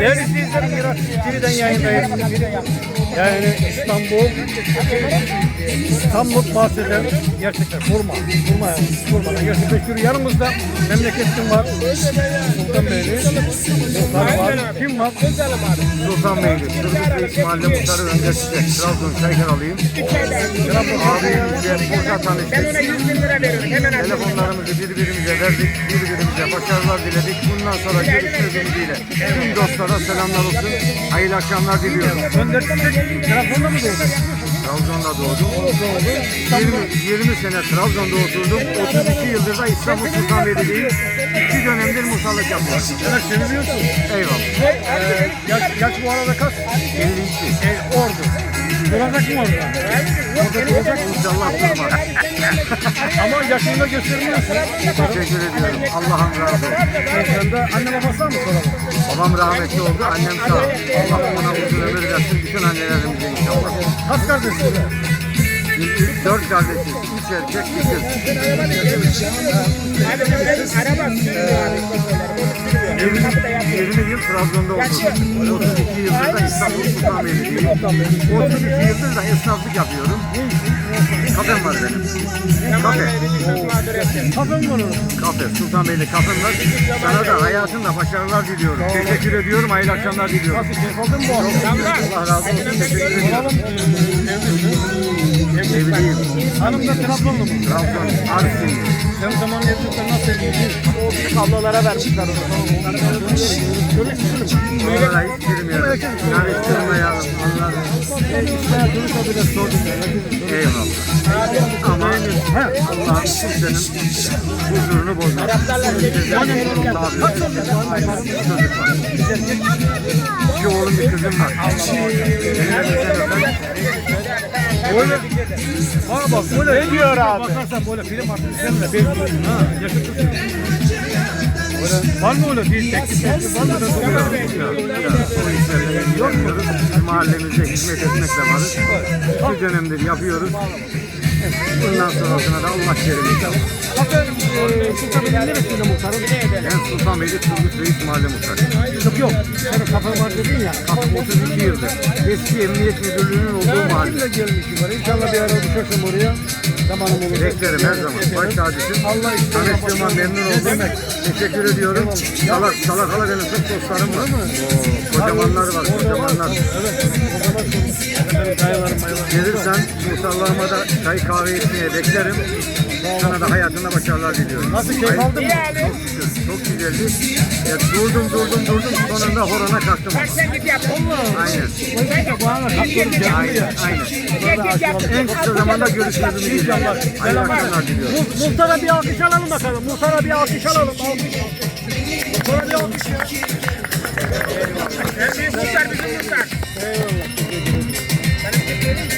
Değerli izleyicilerim Miraç TV'den yayındayız. Yani İstanbul İstanbul bahçeden gerçekten kurma. Kurma yani. Kurmadan gerçekleşiyor. Yanımızda memleketim var. Sultanbeyli. Muhtar var. Kim var? Sultan Beyli, Kırmızı Reis Mahalle Muhtarı Önder Trabzon Çaykaralıyım. Abimizle burada tanıştık. Telefonlarımızı birbirimize verdik, birbirimize başarılar diledik. Bundan sonra görüşmek ümidiyle. Tüm dostlara selamlar olsun. Hayırlı akşamlar diliyorum. Önder telefonda mı doğdu? Trabzon'da doğdum. 20, 20 sene Trabzon'da oturdum. 32 yıldır da İstanbul Sultanbeyli'deyim. İki dönemdir muhtarlık yapıyorum. Evet seviliyorsun. Eyvallah. Ee, yaş, yaş bu arada kaç? 52. E, ordu. Duracak mı orada? Orada duracak mı? İnşallah durmaz. Ama yaşında göstermiyorsun. Teşekkür ediyorum. Allah'ım razı olsun. Sen de anne babasına mı soralım? Babam rahmetli oldu, annem sağ. Allah ona uzun ömür Üç, dört kardeşiz. Üç erkek, bir kız. 20, 20 yıl Trabzon'da oturdum. 32 yıldır da İstanbul Sultanbeyli'deyim. 32 yıldır da esnaflık yapıyorum. Kafem var benim. Kafe. Kafam var. Kafe. Sultanbeyli kafem var. Sana da hayatında başarılar diliyorum. Teşekkür ediyorum. Hayırlı akşamlar diliyorum. Akşam? Allah razı olsun. Teşekkür ediyorum. Soralım. Evliyim. Hanım da Trabzonlu mu? Trabzon, Artvin. Sen zaman evlilikten nasıl evliydin? Ablalara vermişler onu. Şöyle düşünün. Onlara hiç girmiyorum. Onlar İşler durursa bile sordum. eyvallah. Ama Allah'ım kimsenin huzurunu bozmaz. İki oğlum bir kızım var. Böyle. Bana bak böyle. Ne diyor abi? Bakarsan böyle film artık izlenme. Ha yaşatırsın. Var mı öyle bir teklif teklif var mı? Yok, ilgilenmiyoruz. Mahallemizde hizmet etmekle varız. Bir dönemdir yapıyoruz. Bundan sonrasına da Allah kerim inşallah. Kafe Sultanbeyli neresinde muhtarım? Ben Sultanbeyli Turgut Reis Mahalle Muhtarı. Yok yok. Senin kafe var dedin ya. Kapım 32 yıldır. Eski Emniyet Müdürlüğü'nün olduğu mahalle. Mahalle gelmişim var. İnşallah bir ara düşersem oraya. Zamanım olur. Beklerim her zaman. Baş tacısın. Allah istiyor. Tanıştığıma memnun oldum. Teşekkür ediyorum. Salak salak hala benim çok dostlarım var. Oo, kocamanlar var, kocamanlar. Evet. Gelirsen muhtarlarıma da çay kahve içmeye beklerim. Sana da hayatında başarılar diliyorum. Nasıl keyif aldın mı? Çok şükür, çok güzeldi. Ya, durdum durdum durdum sonunda horona kalktım. Aynen. Aynen, aynen. En kısa zamanda görüşürüz inşallah. Hayırlı akşamlar diliyorum. Mu- Muhtara bir alkış alalım bakalım. Muhtara bir alkış alalım. Alkış. Muhtara bir alkış ya.